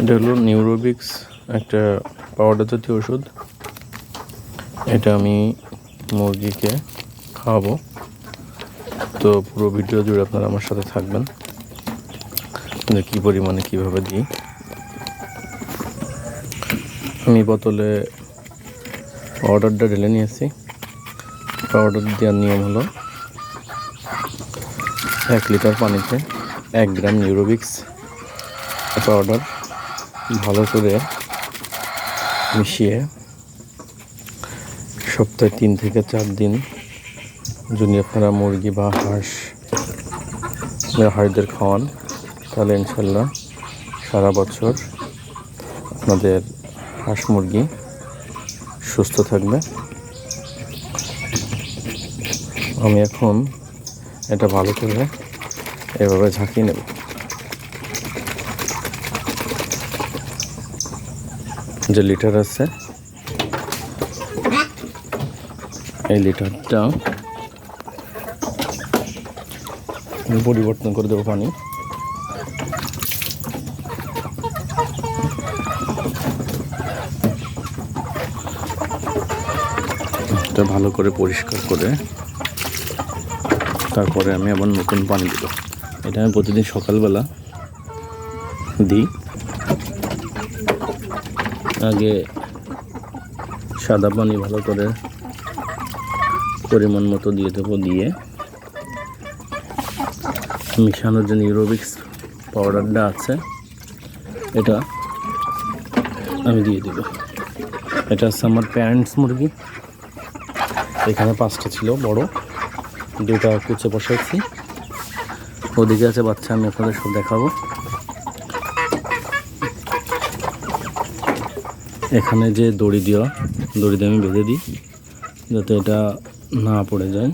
এটা হলো নিউরোবিক্স একটা পাউডার জাতীয় ওষুধ এটা আমি মুরগিকে খাওয়াবো। তো পুরো ভিডিও জুড়ে আপনারা আমার সাথে থাকবেন। যে কী পরিমাণে কীভাবে দিই। আমি বোতলে পাউডারটা ঢেলে নিয়েছি। পাউডার দেওয়ার নিয়ম হলো এক লিটার পানিতে এক গ্রাম নিউরোবিক্স পাউডার ভালো করে মিশিয়ে সপ্তাহে তিন থেকে চার দিন যদি আপনারা মুরগি বা হাঁস হাঁসদের খাওয়ান, তাহলে ইনশাল্লাহ সারা বছর আপনাদের হাঁস মুরগি সুস্থ থাকবে। আমি এখন এটা ভালো করে এভাবে ঝাঁকিয়ে নেব। যে লিটার আছে, এই লিটারটা পরিবর্তন করে দেবো পানি। ভালো করে পরিষ্কার করে তারপরে আমি আবার নতুন পানি দেবো। এটা আমি প্রতিদিন সকালবেলা দিই। আগে সাদা পানি ভালো করে পরিমাণ মতো দিয়ে দেবো, দিয়ে মিশানোর যে নিউরোবিক্স পাউডারটা আছে, এটা আমি দিয়ে দেব। এটা হচ্ছে আমার প্যারেন্টস মুরগি। এখানে পাঁচটা ছিল, বড়। দুটা কুচে বসাইছি। ওদিকে আছে বাচ্চা, আমি আপনাদের সব দেখাবো। এখানে যে দড়ি দেওয়া দড়ি দিয়ে আমি বেঁধে দিই যাতে এটা না পড়ে যায়।